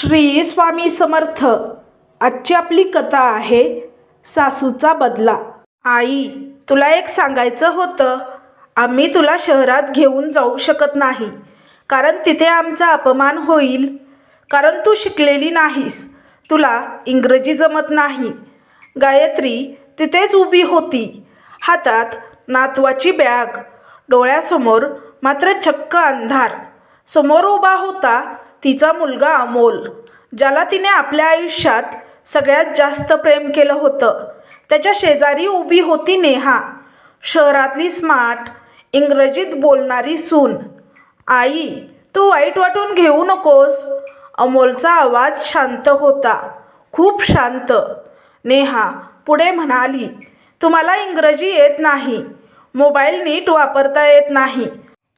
श्री स्वामी समर्थ. आजची आपली कथा आहे सासूचा बदला. आई तुला एक सांगायचं होतं. आम्ही तुला शहरात घेऊन जाऊ शकत नाही. कारण तिथे आमचा अपमान होईल. कारण तू शिकलेली नाहीस. तुला इंग्रजी जमत नाही. गायत्री तिथेच उभी होती. हातात नातवाची बॅग. डोळ्यासमोर मात्र चक्क अंधार. समोर उभा होता तिचा मुलगा अमोल ज्याला तिने आपल्या आयुष्यात सगळ्यात जास्त प्रेम केलं होतं. त्याच्या शेजारी उभी होती नेहा. शहरातली स्मार्ट इंग्रजीत बोलणारी सून. आई तू वाईट वाटून घेऊ नकोस. अमोलचा आवाज शांत होता. खूप शांत. नेहा पुढे म्हणाली तुम्हाला इंग्रजी येत नाही. मोबाईल नीट वापरता येत नाही.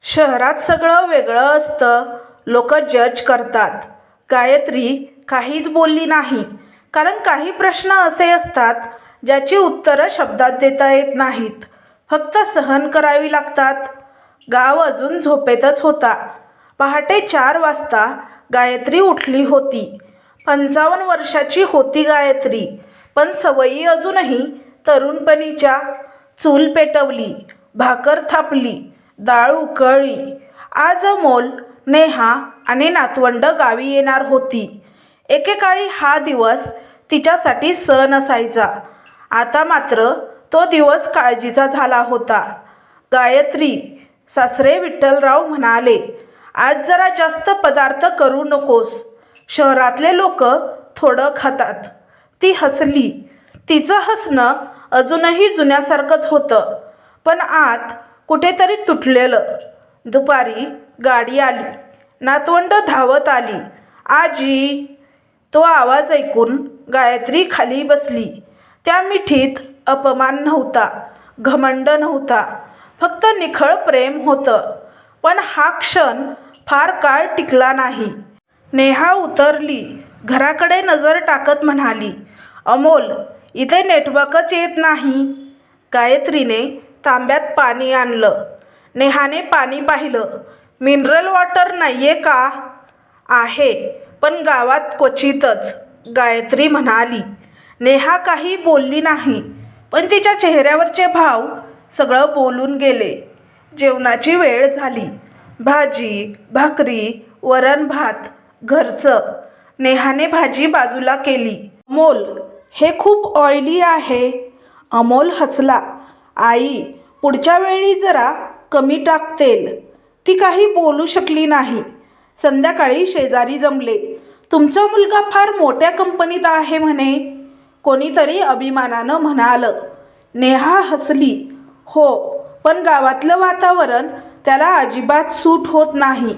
शहरात सगळं वेगळं असतं. लोक जज करतात. गायत्री काहीच बोलली नाही. कारण काही प्रश्न असे असतात ज्याची उत्तरं शब्दात देता येत नाहीत. फक्त सहन करावी लागतात. गाव अजून झोपेतच होता. पहाटे चार वाजता गायत्री उठली होती. पंचावन्न वर्षाची होती गायत्री पण सवयी अजूनही तरुणपणीच्या. चूल पेटवली भाकर थापली डाळ उकळली. आज अमोल नेहा आणि नातवंड गावी येणार होती. एकेकाळी हा दिवस तिच्यासाठी सण असायचा. आता मात्र तो दिवस काळजीचा झाला होता. गायत्री सासरे विठ्ठलराव म्हणाले आज जरा जास्त पदार्थ करू नकोस. शहरातले लोक थोडं खातात. ती हसली. तिचं हसणं अजूनही जुन्यासारखंच होतं. पण आत कुठेतरी तुटलेलं. दुपारी गाडी आली. नातवंड धावत आली. आजी तो आवाज ऐकून गायत्री खाली बसली. त्या मिठीत अपमान नव्हता घमंड नव्हता फक्त निखळ प्रेम होतं. पण हा क्षण फार काळ टिकला नाही. नेहा उतरली घराकडे नजर टाकत म्हणाली अमोल इथे नेटवर्कच येत नाही. गायत्रीने तांब्यात पाणी आणलं. नेहाने पाणी पाहिलं. मिनरल वॉटर नाही आहे का? आहे पण गावात क्वचितच गायत्री म्हणाली. नेहा काही बोलली नाही पण तिच्या चेहऱ्यावरचे भाव सगळं बोलून गेले. जेवणाची वेळ झाली. भाजी भाकरी वरण भात घरचं. नेहाने भाजी बाजूला केली. अमोल हे खूप ऑइली आहे. अमोल हसला. आई पुढच्या वेळी जरा कमी टाक तेल ती काही बोलू शकली नाही. संध्याकाळी शेजारी जमले. तुमचा मुलगा फार मोठ्या कंपनीत आहे म्हणे. कोणीतरी अभिमानानं म्हणालं. नेहा हसली. हो पण गावातलं वातावरण त्याला अजिबात सूट होत नाही.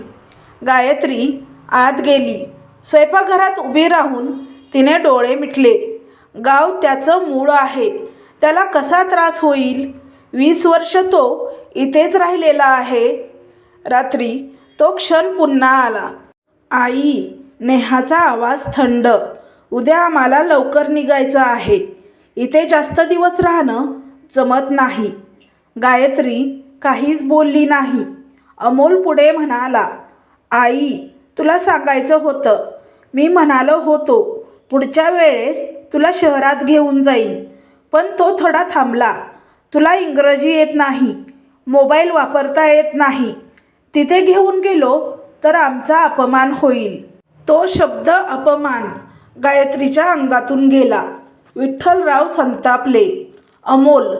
गायत्री आत गेली. स्वयंपाकघरात उभी राहून तिने डोळे मिटले. गाव त्याचं मूळ आहे. त्याला कसा त्रास होईल? वीस वर्ष तो इथेच राहिलेला आहे. रात्री तो क्षण पुन्हा आला. आई नेहाचा आवाज थंड. उद्या आम्हाला लवकर निघायचं आहे. इथे जास्त दिवस राहणं जमत नाही. गायत्री काहीच बोलली नाही. अमोल पुढे म्हणाला आई तुला सांगायचं होतं. मी म्हणालो होतो पुढच्या वेळेस तुला शहरात घेऊन जाईन. पण तो थोडा थांबला. तुला इंग्रजी येत नाही. मोबाईल वापरता येत नाही. तिथे घेऊन गेलो तर आमचा अपमान होईल. तो शब्द अपमान गायत्रीच्या अंगातून गेला. विठ्ठलराव संतापले. अमोल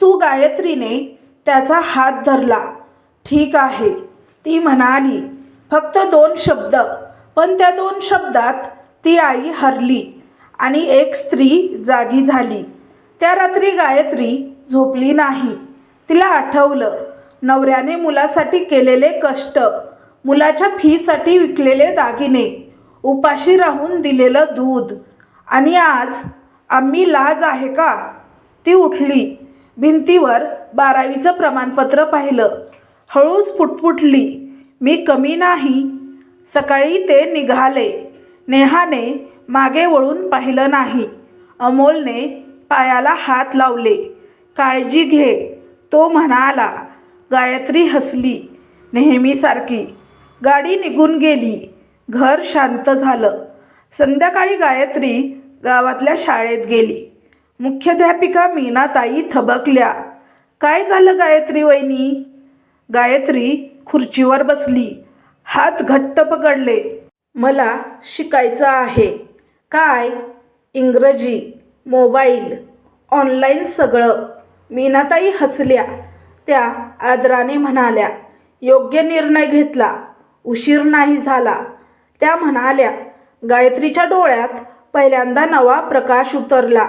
तू गायत्रीने त्याचा हात धरला. ठीक आहे ती म्हणाली. फक्त दोन शब्द पण त्या दोन शब्दात ती आई हरली आणि एक स्त्री जागी झाली. त्या रात्री गायत्री झोपली नाही. तिला आठवलं नवऱ्याने मुलासाठी केलेले कष्ट मुलाच्या फीसाठी विकलेले दागिने उपाशी राहून दिलेलं दूध. आणि आज आम्ही लाज आहे का? ती उठली. भिंतीवर बारावीचं प्रमाणपत्र पाहिलं. हळूच फुटफुटली मी कमी नाही. सकाळी ते निघाले. नेहाने मागे वळून पाहिलं नाही. अमोलने पायाला हात लावले. काळजी घे तो म्हणाला. गायत्री हसली नेहमीसारखी. गाडी निघून गेली. घर शांत झालं. संध्याकाळी गायत्री गावातल्या शाळेत गेली. मुख्याध्यापिका मीनाताई थबकल्या. काय झालं गायत्री वहिनी? गायत्री खुर्चीवर बसली. हात घट्ट पकडले. मला शिकायचं आहे. काय? इंग्रजी मोबाईल ऑनलाईन सगळं. मीनाताई हसल्या. त्या आदराने म्हणाल्या योग्य निर्णय घेतला. उशीर नाही झाला. त्या म्हणाल्या गायत्रीच्या डोळ्यात पहिल्यांदा नवा प्रकाश उतरला.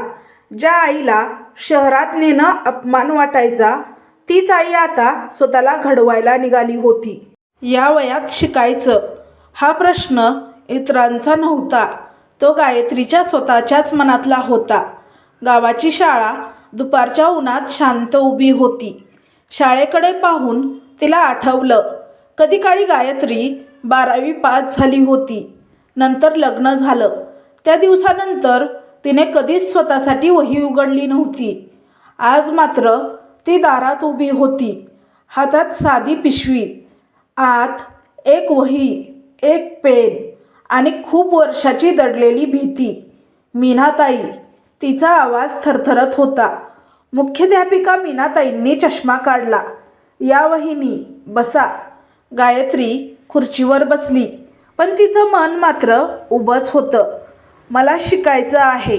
ज्या आईला शहरात नेणं अपमान वाटायचा तीच आई आता स्वतःला घडवायला निघाली होती. या वयात शिकायचं. हा प्रश्न इतरांचा नव्हता. तो गायत्रीच्या स्वतःच्याच मनातला होता. गावाची शाळा दुपारच्या उन्हात शांत उभी होती. शाळेकडे पाहून तिला आठवलं. कधी काळी गायत्री बारावी पास झाली होती. नंतर लग्न झालं. त्या दिवसानंतर तिने कधीच स्वतःसाठी वही उघडली नव्हती. आज मात्र ती दारात उभी होती. हातात साधी पिशवी आत एक वही एक पेन आणि खूप वर्षाची दडलेली भीती. मीनाताई तिचा आवाज थरथरत होता. मुख्याध्यापिका मीनाताईंनी चष्मा काढला. या वहिनी बसा. गायत्री खुर्चीवर बसली. पण तिचं मन मात्र उभंच होतं. मला शिकायचं आहे.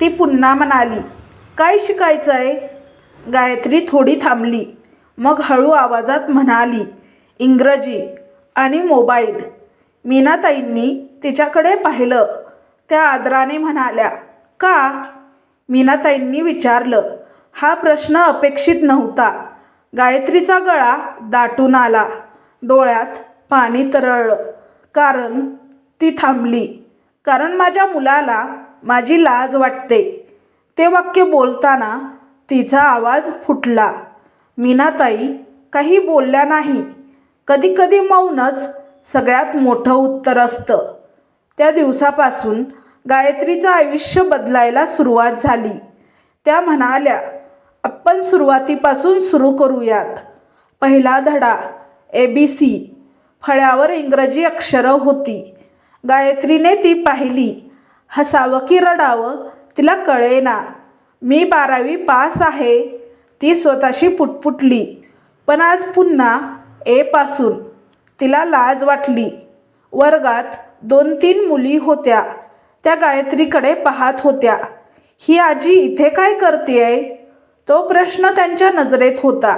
ती पुन्हा म्हणाली काय शिकायचं आहे गायत्री थोडी थांबली. मग हळू आवाजात म्हणाली इंग्रजी आणि मोबाईल. मीनाताईंनी तिच्याकडे पाहिलं. त्या आदराने म्हणाल्या का? मीनाताईंनी विचारलं हा प्रश्न अपेक्षित नव्हता. गायत्रीचा गळा दाटून आला. डोळ्यात पाणी तरळलं. कारण ती थांबली. कारण माझ्या मुलाला माझी लाज वाटते. ते वाक्य बोलताना तिचा आवाज फुटला. मीनाताई काही बोलल्या नाही. कधीकधी मौनच सगळ्यात मोठं उत्तर असतं. त्या दिवसापासून गायत्रीचं आयुष्य बदलायला सुरुवात झाली. त्या म्हणाल्या आपण सुरुवातीपासून सुरू करूयात. पहिला धडा ए बी सी फळ्यावर इंग्रजी अक्षरं होती. गायत्रीने ती पाहिली. हसावं की रडावं तिला कळेना. मी बारावी पास आहे. ती स्वतःशी पुटपुटली. पण आज पुन्हा एपासून तिला लाज वाटली. वर्गात दोन तीन मुली होत्या. त्या गायत्रीकडे पाहत होत्या. ही आजी इथे काय करतेय? तो प्रश्न त्यांच्या नजरेत होता.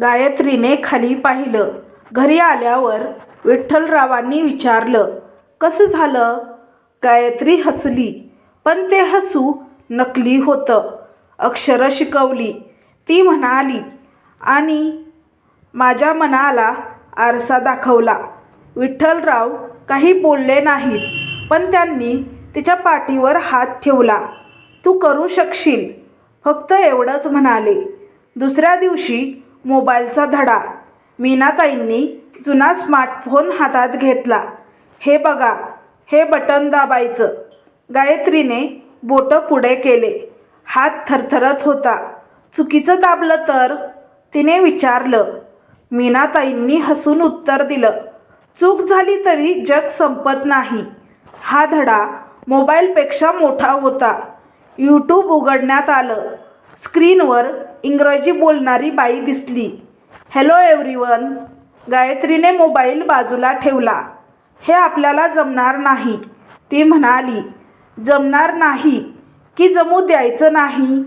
गायत्रीने खाली पाहिलं. घरी आल्यावर विठ्ठलरावांनी विचारलं कसं झालं? गायत्री हसली पण ते हसू नकली होतं. अक्षरं शिकवली. ती म्हणाली आणि माझ्या मनाला आरसा दाखवला. विठ्ठलराव काही बोलले नाहीत पण त्यांनी तिच्या पाठीवर हात ठेवला. तू करू शकशील. फक्त एवढंच म्हणाले. दुसऱ्या दिवशी मोबाईलचा धडा. मीनाताईंनी जुना स्मार्टफोन हातात घेतला. हे बघा हे बटन दाबायचं. गायत्रीने बोटं पुढे केले. हात थरथरत होता. चुकीचं दाबलं तर? तिने विचारलं. मीनाताईंनी हसून उत्तर दिलं. चूक झाली तरी जग संपत नाही. हा धडा मोबाईलपेक्षा मोठा होता. यूट्यूब उघडण्यात आलं. स्क्रीनवर इंग्रजी बोलणारी बाई दिसली. हॅलो एव्हरीवन गायत्रीने मोबाईल बाजूला ठेवला. हे आपल्याला जमणार नाही. ती म्हणाली जमणार नाही की जमू द्यायचं नाही?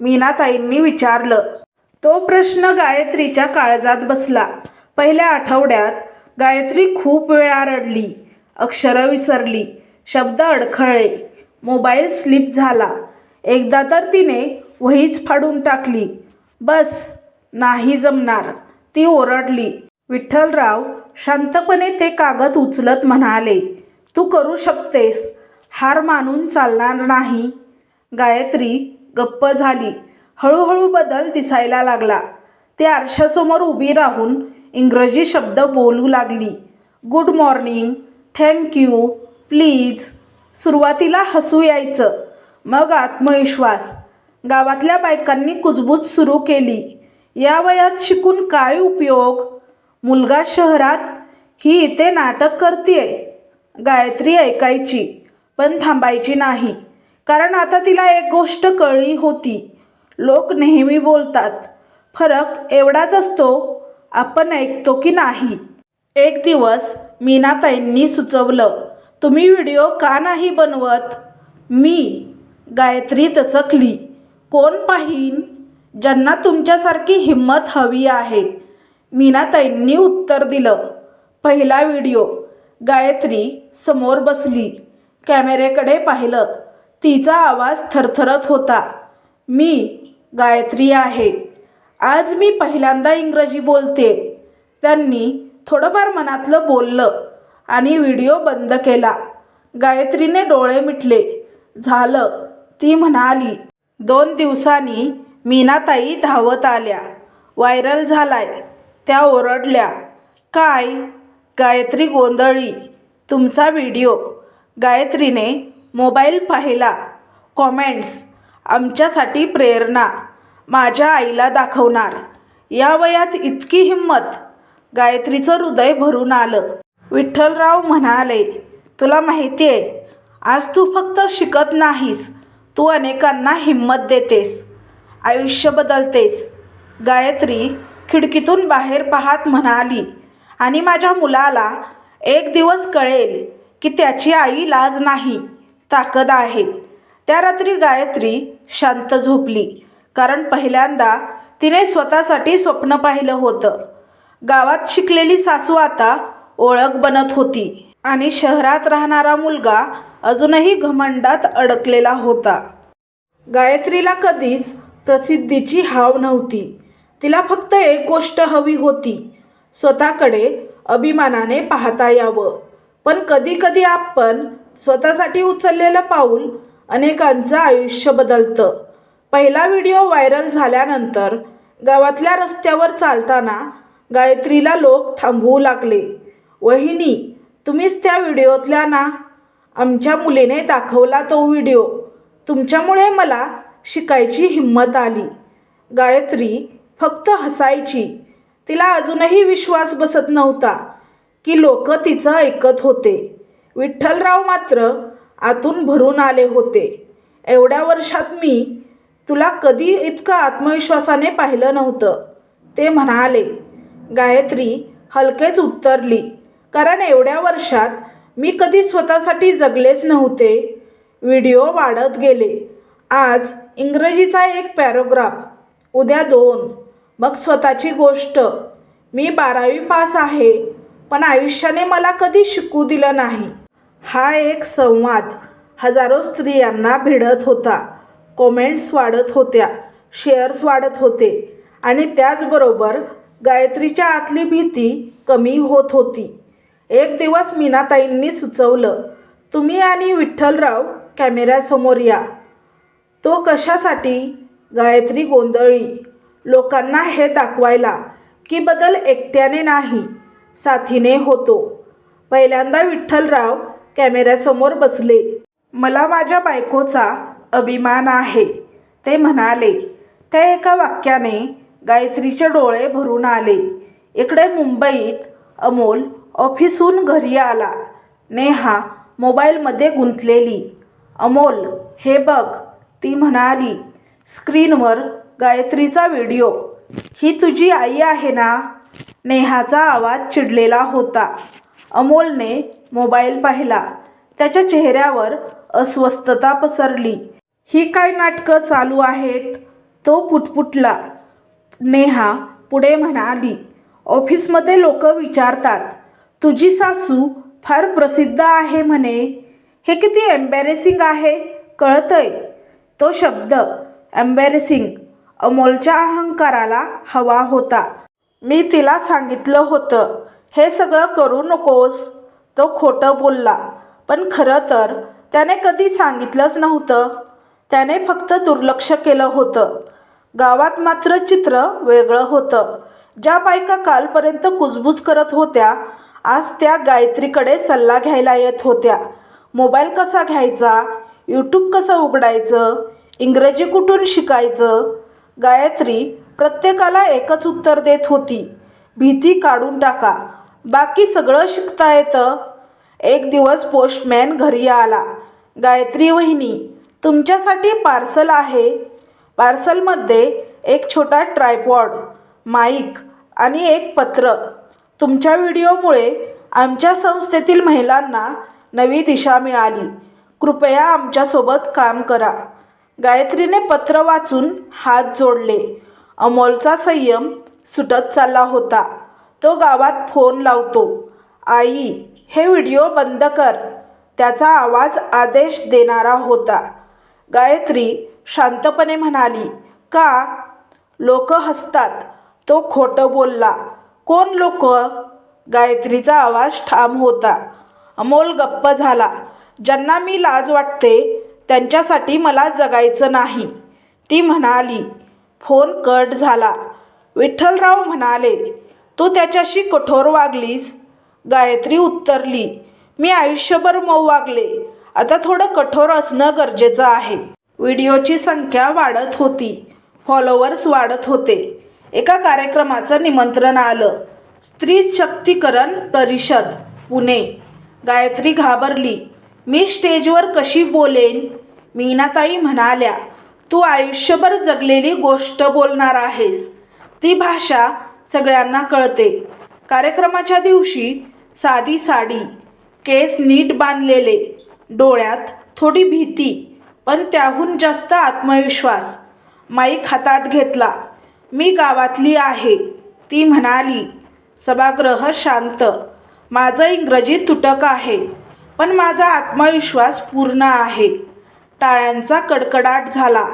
मीनाताईंनी विचारलं. तो प्रश्न गायत्रीच्या काळजात बसला. पहिल्या आठवड्यात गायत्री खूप वेळा रडली अक्षरं विसरली शब्द अडखळले मोबाईल स्लिप झाला. एकदा तर तिने वहीच फाडून टाकली. बस नाही जमणार. ती ओरडली. विठ्ठलराव शांतपणे ते कागद उचलत म्हणाले तू करू शकतेस. हार मानून चालणार नाही. गायत्री गप्प झाली. हळूहळू बदल दिसायला लागला. ते आरशासमोर उभी राहून इंग्रजी शब्द बोलू लागली. Good morning. Thank you please. सुरुवातीला हसू यायचं. मग आत्मविश्वास. गावातल्या बायकांनी कुजबूज सुरू केली. या वयात शिकून काय उपयोग? मुलगा शहरात ही इथे नाटक करतीये. गायत्री ऐकायची पण थांबायची नाही. कारण आता तिला एक गोष्ट कळली होती. लोक नेहमी बोलतात फरक एवढाच असतो आपण ऐकतो की नाही. एक दिवस मीनाताईंनी सुचवलं तुम्ही व्हिडिओ का नाही बनवत? मी गायत्री दचकली कोण पाहीन? ज्यांना तुमच्यासारखी हिंमत हवी आहे. मीनाताईंनी उत्तर दिलं. पहिला व्हिडिओ. गायत्री समोर बसली. कॅमेऱ्याकडे पाहिलं. तिचा आवाज थरथरत होता. मी गायत्री आहे. आज मी पहिल्यांदा इंग्रजी बोलते. त्यांनी थोडंफार मनातलं बोललं आणि व्हिडिओ बंद केला. गायत्रीने डोळे मिटले. झालं. ती म्हणाली दोन दिवसांनी मीनाताई धावत आल्या. व्हायरल झालाय. त्या ओरडल्या काय? गायत्री गोंधळी. तुमचा व्हिडिओ. गायत्रीने मोबाईल पाहिला. कॉमेंट्स. आमच्यासाठी प्रेरणा. माझ्या आईला दाखवणार. या वयात इतकी हिंमत. गायत्रीचं हृदय भरून आलं. विठ्ठलराव म्हणाले तुला माहिती आहे आज तू फक्त शिकत नाहीस. तू अनेकांना हिंमत देतेस आयुष्य बदलतेस. गायत्री खिडकीतून बाहेर पाहत म्हणाली आणि माझ्या मुलाला एक दिवस कळेल की त्याची आई लाज नाही ताकद आहे. त्या रात्री गायत्री शांत झोपली कारण पहिल्यांदा तिने स्वतःसाठी स्वप्न पाहिलं होतं. गावात शिकलेली सासू आता ओळख बनत होती आणि शहरात राहणारा मुलगा अजूनही घमंडात अडकलेला होता. गायत्रीला कधीच प्रसिद्धीची हाव नव्हती. तिला फक्त एक गोष्ट हवी होती. स्वतःकडे अभिमानाने पाहता यावं. पण कधीकधी आपण स्वतःसाठी उचललेलं पाऊल अनेकांचं आयुष्य बदलतं. पहिला व्हिडिओ व्हायरल झाल्यानंतर गावातल्या रस्त्यावर चालताना गायत्रीला लोक थांबवू लागले. वहिनी तुम्हीच त्या व्हिडिओतल्या ना? आमच्या मुलीने दाखवला तो व्हिडिओ. तुमच्यामुळे मला शिकायची हिंमत आली. गायत्री फक्त हसायची. तिला अजूनही विश्वास बसत नव्हता की लोक तिचं ऐकत होते. विठ्ठलराव मात्र आतून भरून आले होते. एवढ्या वर्षात मी तुला कधी इतकं आत्मविश्वासाने पाहिलं नव्हतं ते म्हणाले. गायत्री हलकेच उत्तरली कारण एवढ्या वर्षात मी कधी स्वतःसाठी जगलेच नव्हते. व्हिडिओ वाढत गेले. आज इंग्रजीचा एक पॅरोग्राफ उद्या दोन. मग स्वतःची गोष्ट. मी बारावी पास आहे पण आयुष्याने मला कधी शिकू दिलं नाही. हा एक संवाद हजारो स्त्रियांना भिडत होता. कॉमेंट्स वाढत होत्या शेअर्स वाढत होते आणि त्याचबरोबर गायत्रीच्या आतली भीती कमी होत होती. एक दिवस मीनाताईंनी सुचवलं तुम्ही आणि विठ्ठलराव कॅमेऱ्यासमोर या. तो कशासाठी? गायत्री गोंधळी. लोकांना हे दाखवायला की बदल एकट्याने नाही साथीने होतो. पहिल्यांदा विठ्ठलराव कॅमेऱ्यासमोर बसले. मला माझ्या बायकोचा अभिमान आहे ते म्हणाले. त्या एका वाक्याने गायत्रीचे डोळे भरून आले. इकडे मुंबईत अमोल ऑफिसहून घरी आला. नेहा मोबाईलमध्ये गुंतलेली. अमोल हे बघ ती म्हणाली. स्क्रीनवर गायत्रीचा व्हिडिओ. ही तुझी आई आहे ना? नेहाचा आवाज चिडलेला होता. अमोलने मोबाईल पाहिला. त्याच्या चेहऱ्यावर अस्वस्थता पसरली. ही काय नाटकं चालू आहेत? तो पुटपुटला. नेहा पुढे म्हणाली. ऑफिसमध्ये लोक विचारतात. तुझी सासू फार प्रसिद्ध आहे म्हणे. हे किती एम्बॅरेसिंग आहे कळतंय. तो शब्द एम्बॅरेसिंग अमोलच्या अहंकाराला हवा होता. मी तिला सांगितलं होतं हे सगळं करू नकोस. तो खोटं बोलला पण खरं तर त्याने कधी सांगितलंच नव्हतं. त्याने फक्त दुर्लक्ष केलं होतं. गावात मात्र चित्र वेगळं होतं. ज्या बायका कालपर्यंत कुजबूज करत होत्या आज त्या गायत्रीकडे सल्ला घ्यायला येत होत्या. मोबाईल कसा घ्यायचा? यूट्यूब कसं उघडायचं? इंग्रजी कुठून शिकायचं? गायत्री प्रत्येकाला एकच उत्तर देत होती. भीती काढून टाका. बाकी सगळं शिकता येतं. एक दिवस पोस्टमॅन घरी आला. गायत्री वहिनी तुमच्यासाठी पार्सल आहे. पार्सलमध्ये एक छोटा ट्रायपॉड माईक आणि एक पत्र. तुमच्या व्हिडिओमुळे आमच्या संस्थेतील महिलांना नवी दिशा मिळाली. कृपया आमच्यासोबत काम करा. गायत्रीने पत्र वाचून हात जोडले. अमोलचा संयम सुटत चालला होता. तो गावात फोन लावतो. आई हे व्हिडिओ बंद कर. त्याचा आवाज आदेश देणारा होता गायत्री शांतपणे म्हणाली का? लोक हसतात. तो खोटं बोलला. कोण लोक? गायत्रीचा आवाज ठाम होता. अमोल गप्प झाला. ज्यांना मी लाज वाटते त्यांच्यासाठी मला जगायचं नाही. ती म्हणाली फोन कट झाला. विठ्ठलराव म्हणाले तू त्याच्याशी कठोर वागलीस. गायत्री उत्तरली मी आयुष्यभर मऊ वागले. आता थोडं कठोर असणं गरजेचं आहे. व्हिडिओची संख्या वाढत होती. फॉलोअर्स वाढत होते. एका कार्यक्रमाचं निमंत्रण आलं. स्त्री शक्तीकरण परिषद पुणे. गायत्री घाबरली. मी स्टेजवर कशी बोलेन? मीनाताई म्हणाल्या तू आयुष्यभर जगलेली गोष्ट बोलणार आहेस. ती भाषा सगळ्यांना कळते. कार्यक्रमाच्या दिवशी साधी साडी केस नीट बांधलेले डोळ्यात थोडी भीती पण त्याहून जास्त आत्मविश्वास. माईक हातात घेतला. मी गावातली आहे. ती म्हणाली सभागृह शांत. माझं इंग्रजी तुटक आहे पण माझा आत्मविश्वास पूर्ण आहे. टाळ्यांचा कडकडाट झाला.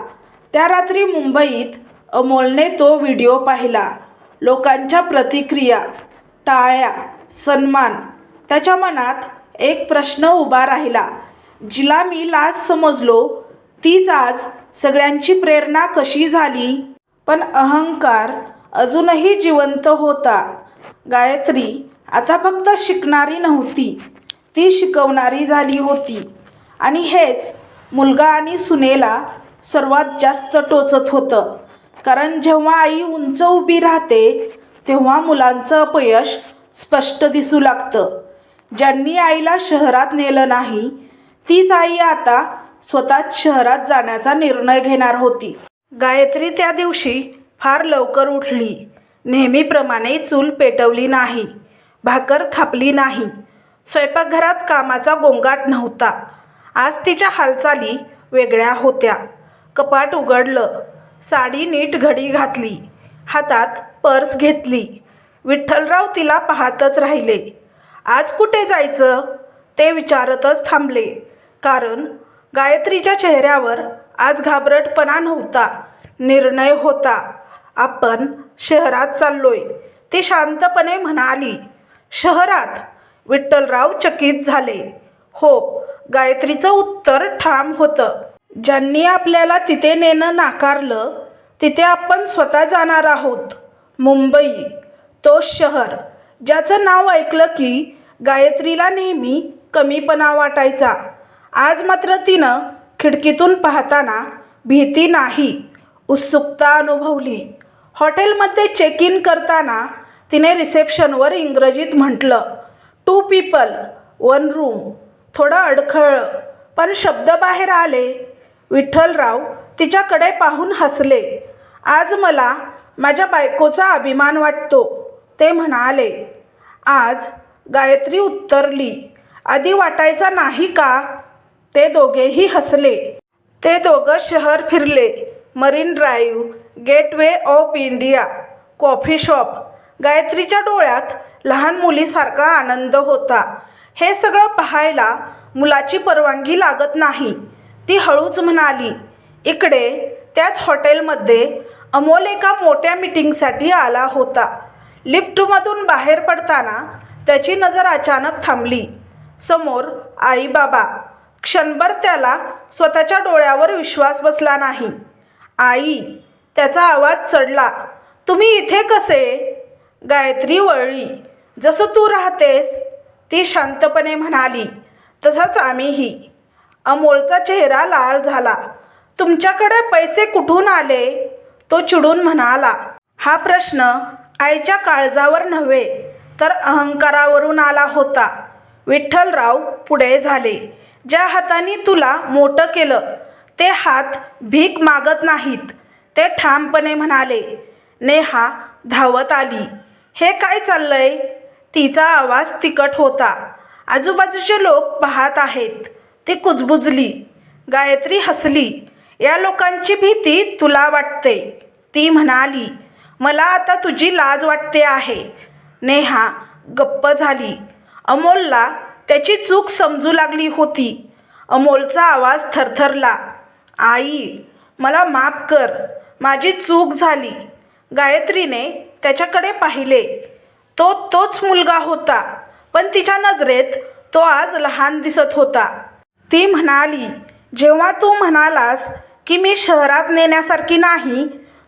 त्या रात्री मुंबईत अमोलने तो व्हिडिओ पाहिला. लोकांच्या प्रतिक्रिया टाळ्या सन्मान त्याच्या मनात एक प्रश्न उभा राहिला. जिला मी लाज समजलो तीच आज सगळ्यांची प्रेरणा कशी झाली? पण अहंकार अजूनही जिवंत होता. गायत्री आता फक्त शिकणारी नव्हती. ती शिकवणारी झाली होती. आणि हेच मुलगा आणि सुनेला सर्वात जास्त टोचत होतं. कारण जेव्हा आई उंच उभी राहते तेव्हा मुलांचं अपयश स्पष्ट दिसू लागतं. ज्यांनी आईला शहरात नेलं नाही तीच आई आता स्वतःच शहरात जाण्याचा निर्णय घेणार होती. गायत्री त्या दिवशी फार लवकर उठली. नेहमीप्रमाणे चूल पेटवली नाही. भाकर थापली नाही. स्वयंपाकघरात कामाचा गोंगाट नव्हता. आज तिच्या हालचाली वेगळ्या होत्या. कपाट उघडलं. साडी नीट घडी घातली. हातात पर्स घेतली. विठ्ठलराव तिला पाहतच राहिले. आज कुठे जायचं? ते विचारतच थांबले. कारण गायत्रीच्या चेहऱ्यावर आज घाबरटपणा नव्हता निर्णय होता. आपण शहरात चाललोय ती शांतपणे म्हणाली शहरात? विठ्ठलराव चकित झाले. हो गायत्रीचं उत्तर ठाम होतं. ज्यांनी आपल्याला तिथे नेणं नाकारलं तिथे आपण स्वतः जाणार आहोत. मुंबई तो शहर ज्याचं नाव ऐकलं की गायत्रीला नेहमी कमीपणा वाटायचा. आज मात्र तिनं खिडकीतून पाहताना भीती नाही उत्सुकता अनुभवली. हॉटेलमध्ये चेक इन करताना तिने रिसेप्शनवर इंग्रजीत म्हटलं टू पीपल वन रूम थोडं अडखळलं पण शब्द बाहेर आले. विठ्ठलराव तिच्याकडे पाहून हसले. आज मला माझ्या बायकोचा अभिमान वाटतो ते म्हणाले. आज गायत्री उत्तरली. आधी वाटायचा नाही का? ते दोघेही हसले. ते दोघं शहर फिरले. Marine Drive Gateway of India coffee shop. गायत्रीच्या डोळ्यात लहान मुलीसारखा आनंद होता. हे सगळं पाहायला मुलाची परवानगी लागत नाही. ती हळूच म्हणाली इकडे त्याच हॉटेलमध्ये अमोल एका मोठ्या मीटिंगसाठी आला होता. लिफ्टमधून बाहेर पडताना त्याची नजर अचानक थांबली. समोर आई बाबा क्षणभर त्याला स्वतःच्या डोळ्यावर विश्वास बसला नाही. आई त्याचा आवाज चढला तुम्ही इथे कसे? गायत्री वळली जसं तू राहतेस ती शांतपणे म्हणाली तसंच आम्हीही. अमोलचा चेहरा लाल झाला. तुमच्याकडे पैसे कुठून आले? तो चिडून म्हणाला. हा प्रश्न आईच्या काळजावर नव्हे तर अहंकारावरून आला होता. विठ्ठलराव पुढे झाले. ज्या हाताने तुला मोठं केलं ते हात भीक मागत नाहीत. ते ठामपणे म्हणाले नेहा धावत आली. हे काय चाललंय? तिचा आवाज तिखट होता. आजूबाजूचे लोक पाहत आहेत. ती कुजबुजली. गायत्री हसली. या लोकांची भीती तुला वाटते. ती म्हणाली मला आता तुझी लाज वाटते आहे. नेहा गप्प झाली. अमोलला त्याची चूक समजू लागली होती. अमोलचा आवाज थरथरला आई मला माफ कर. माझी चूक झाली. गायत्रीने त्याच्याकडे पाहिले. तो तोच मुलगा होता पण तिच्या नजरेत तो आज लहान दिसत होता. ती म्हणाली जेव्हा तू म्हणालास की मी शहरात नेण्यासारखी नाही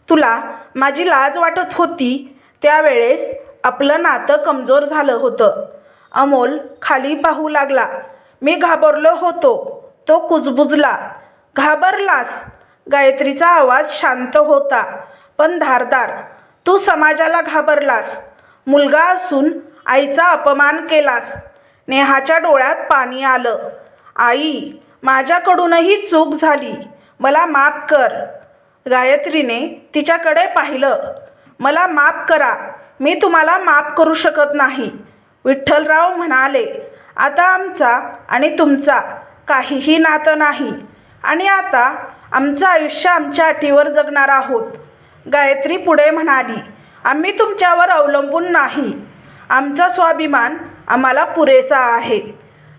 तुला माझी लाज वाटत होती त्यावेळेस आपलं नातं कमजोर झालं होतं. अमोल खाली पाहू लागला. मी घाबरलो होतो. तो कुजबुजला. घाबरलास? गायत्रीचा आवाज शांत होता. पण धारदार तू समाजाला घाबरलास. मुलगा असून आईचा अपमान केलास. नेहाच्या डोळ्यात पाणी आलं. आई माझ्याकडूनही चूक झाली. मला माफ कर. गायत्रीने तिच्याकडे पाहिलं. मला माफ करा. मी तुम्हाला माफ करू शकत नाही. विठ्ठलराव म्हणाले आता आमचा आणि तुमचा काहीही नातं नाही. आणि आता आमचं आयुष्य आमच्या अटीवर जगणार आहोत. गायत्री पुढे म्हणाली आम्ही तुमच्यावर अवलंबून नाही. आमचा स्वाभिमान आम्हाला पुरेसा आहे.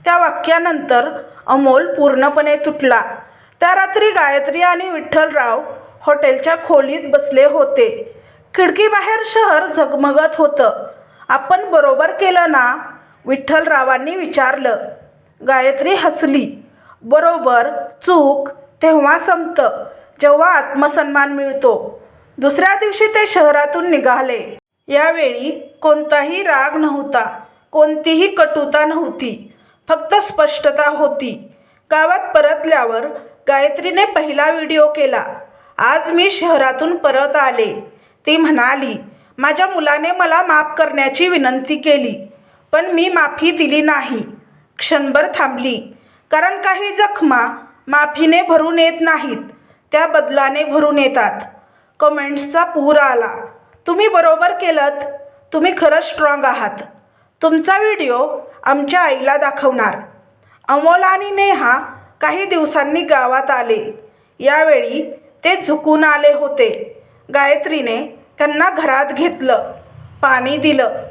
त्या वाक्यानंतर अमोल पूर्णपणे तुटला. त्या रात्री गायत्री आणि विठ्ठलराव हॉटेलच्या खोलीत बसले होते. खिडकीबाहेर शहर झगमगत होतं. आपण बरोबर केलं ना? विठ्ठलरावांनी विचारलं. गायत्री हसली. बरोबर चूक तेव्हा संपतं जेव्हा आत्मसन्मान मिळतो. दुसऱ्या दिवशी ते शहरातून निघाले. यावेळी कोणताही राग नव्हता कोणतीही कटुता नव्हती. फक्त स्पष्टता होती. गावात परतल्यावर गायत्रीने पहिला व्हिडिओ केला. आज मी शहरातून परत आले. ती म्हणाली माझ्या मुलाने मला माफ करण्याची विनंती केली पण मी माफी दिली नाही. क्षणभर थांबली. कारण काही जखमा माफीने भरून येत नाहीत त्या बदलाने भरून येतात. कमेंट्सचा पूर आला. तुम्ही बरोबर केलं तुम्ही खरंच स्ट्रॉंग आहात. तुमचा व्हिडिओ आमच्या आईला दाखवणार. अमोल आणि नेहा काही दिवसांनी गावात आले. यावेळी ते झुकून आले होते. गायत्रीने त्यांना घरात घेतलं पाणी दिलं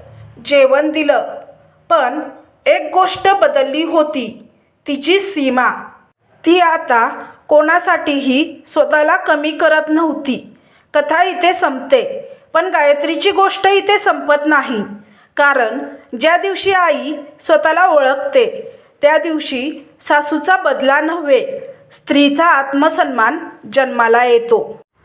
जेवण दिलं. पण एक गोष्ट बदलली होती तिची सीमा. ती आता कोणासाठीही स्वतःला कमी करत नव्हती. कथा इथे संपते पण गायत्रीची गोष्ट इथे संपत नाही. कारण ज्या दिवशी आई स्वतःला ओळखते त्या दिवशी सासूचा बदला नव्हे स्त्रीचा आत्मसन्मान जन्माला येतो.